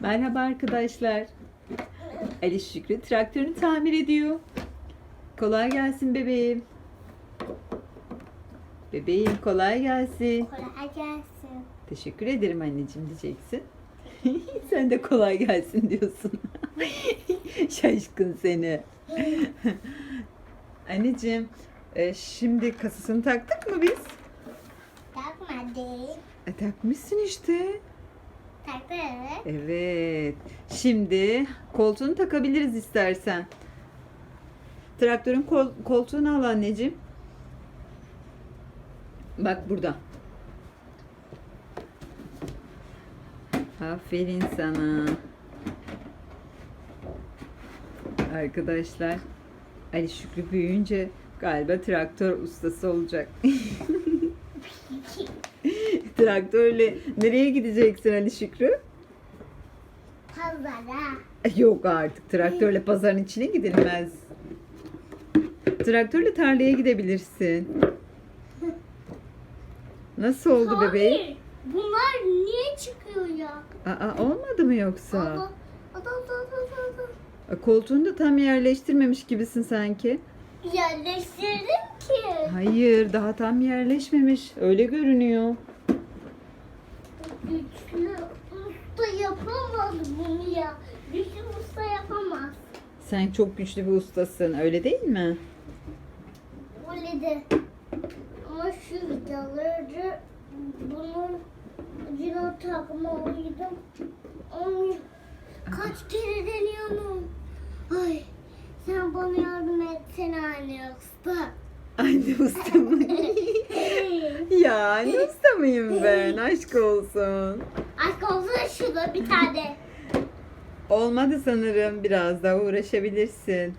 Merhaba arkadaşlar. Ali Şükrü traktörünü tamir ediyor. Kolay gelsin bebeğim. Bebeğim kolay gelsin. Kolay gelsin. Teşekkür ederim anneciğim diyeceksin. Sen de kolay gelsin diyorsun. Şaşkın seni. anneciğim e, şimdi kasasını taktık mı biz? Takmadım. E, takmışsın işte. Taktı. Evet. Şimdi koltuğunu takabiliriz istersen. Traktörün kol, koltuğunu al anneciğim. Bak burada. Aferin sana. Arkadaşlar Ali Şükrü büyüyünce galiba traktör ustası olacak. Traktörle nereye gideceksin Ali Şükrü? Pazara. Yok artık traktörle pazarın içine gidilmez. Traktörle tarlaya gidebilirsin. Nasıl oldu bebeğim? Hayır. Bunlar niye çıkıyor ya? Aa olmadı mı yoksa? Ada, ada, ada, ada, ada. Aa, Koltuğunu da tam yerleştirmemiş gibisin sanki. Yerleştirdim ki. Hayır, daha tam yerleşmemiş. Öyle görünüyor. Güçlü usta yapamaz bunu ya. Güçlü usta yapamaz. Sen çok güçlü bir ustasın, öyle değil mi? Öyle de. Ama şu vidaları bunun ucuna takmalıydım. Onu kaç kere deniyorum. Ay sen bana yardım etsene anne usta. Anne usta mı? usta mıyım ben? Aşk olsun. Aşk olsun şurada bir tane. Olmadı sanırım. Biraz daha uğraşabilirsin.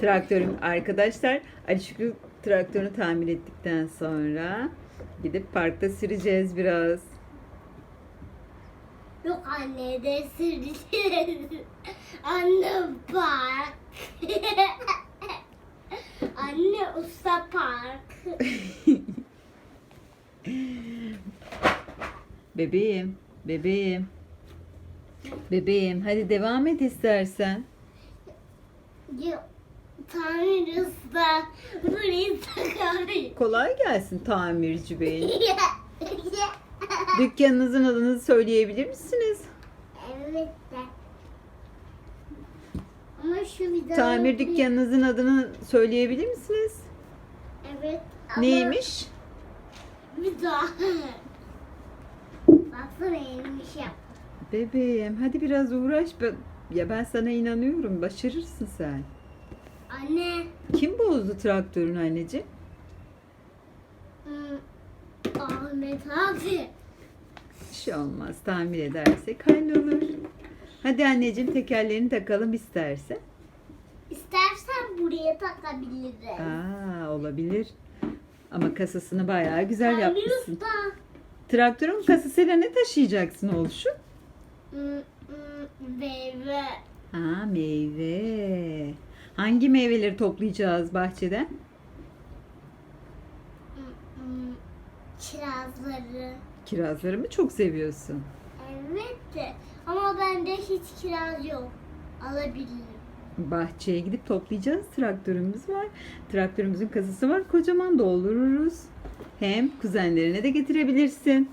Traktörüm arkadaşlar Ali Şükrü traktörünü tamir ettikten sonra gidip parkta süreceğiz biraz. Yok anne de süreceğiz. Anne bak. anne usta park. Bebeğim, bebeğim. Bebeğim hadi devam et istersen. Yok. Tamir usta. Burayı takamıyor. Kolay gelsin tamirci bey. Dükkanınızın adını söyleyebilir misiniz? evet şu vidaları... Tamir dükkanınızın adını söyleyebilir misiniz? Evet. ama Neymiş? Vida. Baksana elmiş yap. Bebeğim hadi biraz uğraş. Ya ben sana inanıyorum. Başarırsın sen. Anne. Kim bozdu traktörün anneciğim? hmm, Ahmet abi. Bir şey olmaz. Tamir edersek hallolur. Hadi anneciğim tekerlerini takalım istersen. Buraya takabiliriz. Aa olabilir. Ama kasasını bayağı güzel Tamir yapmışsın. usta. Traktörün kasasıyla ne taşıyacaksın oluşu? Hmm, hmm, Meyve. Ha meyve. Hangi meyveleri toplayacağız bahçeden? Hmm, hmm, Kirazları. Kirazları mı çok seviyorsun? Evet de. Ama bende hiç kiraz yok. Alabilirim. Bahçeye gidip toplayacağız. Traktörümüz var. Traktörümüzün kasası var. Kocaman doldururuz. Hem kuzenlerine de getirebilirsin.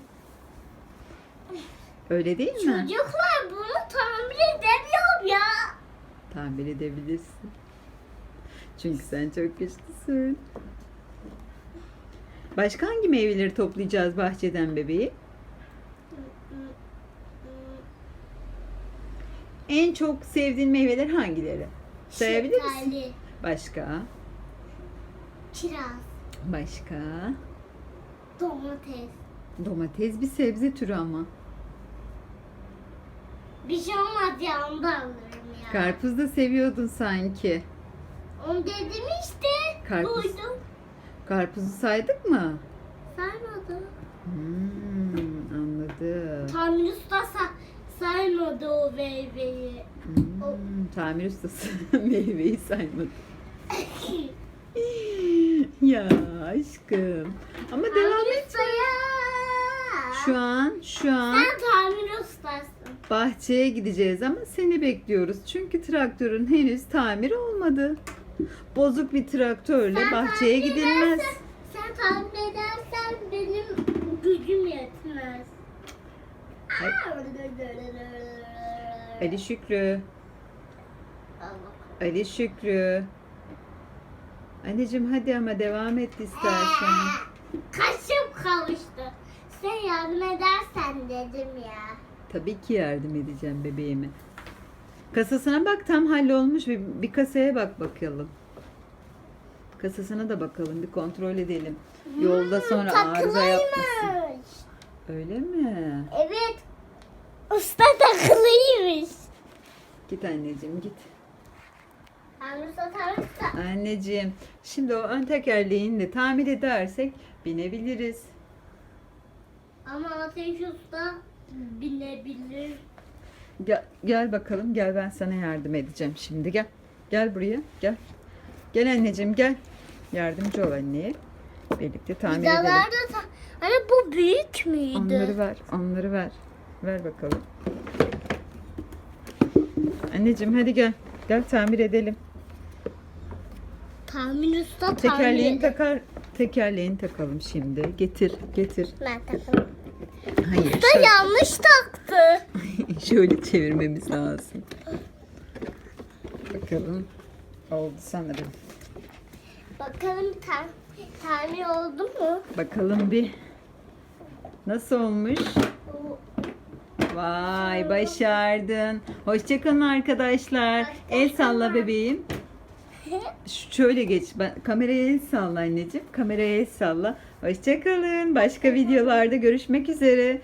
Öyle değil mi? Çocuklar bunu tamir edemiyorum ya. Tamir edebilirsin. Çünkü sen çok güçlüsün. Başka hangi meyveleri toplayacağız bahçeden bebeği? En çok sevdiğin meyveler hangileri? Sayabilir misin? Şeftali, Başka? kiraz, Başka? domates. Domates bir sebze türü ama. Bir şey olmaz ya onu da alırım ya. Karpuz da seviyordun sanki. Onu dedim işte. Karpuz. Duydum. Karpuzu saydık mı? Saymadı. Hmm, anladım. Tamir ustası saymadı o meyveyi. Hmm, tamir ustası meyveyi saymadı. ya aşkım. Ama devam Tamir et. ustaya. Şu an, şu an Sen tamir usta. bahçeye gideceğiz ama seni bekliyoruz. Çünkü traktörün henüz tamir olmadı. Bozuk bir traktörle Sen bahçeye gidilmez. edersen- Sen tahmin edersen benim gücüm yetmez. Ali Şükrü, Ali Şükrü. Anneciğim hadi ama devam et istersen. Kaşım kavuştu. Sen yardım edersen dedim ya. Tabii ki yardım edeceğim bebeğime. Kasasına bak tam hallolmuş. Bir, bir kasaya bak bakalım. Kasasına da bakalım. Bir kontrol edelim. Yolda sonra arıza yapmasın. Öyle mi? Evet. Usta takılıymış. Git anneciğim git. Anneciğim şimdi o ön tekerleğini de tamir edersek binebiliriz. Ama ateş usta binebilir. Gel, gel bakalım gel ben sana yardım edeceğim şimdi gel. Gel buraya gel. Gel anneciğim gel. Yardımcı ol anneye. Birlikte tamir edelim. Vidalarda da... Hani bu büyük müydü? Onları ver, onları ver. Ver bakalım. Anneciğim hadi gel. Gel tamir edelim. Tahmin usta tahmin Tekerleğini eder. takar, tekerleğini takalım şimdi. Getir, getir. Ben takalım. Hayır, Usta şöyle, yanlış taktı. şöyle çevirmemiz lazım. Bakalım. Oldu sanırım. Bakalım tam, tahmin oldu mu? Bakalım bir. Nasıl olmuş? Vay başardın. Hoşçakalın arkadaşlar. El salla bebeğim. Ş- Şöyle geç. Ben, kameraya el salla anneciğim. Kameraya el salla. Hoşçakalın. Başka videolarda görüşmek üzere.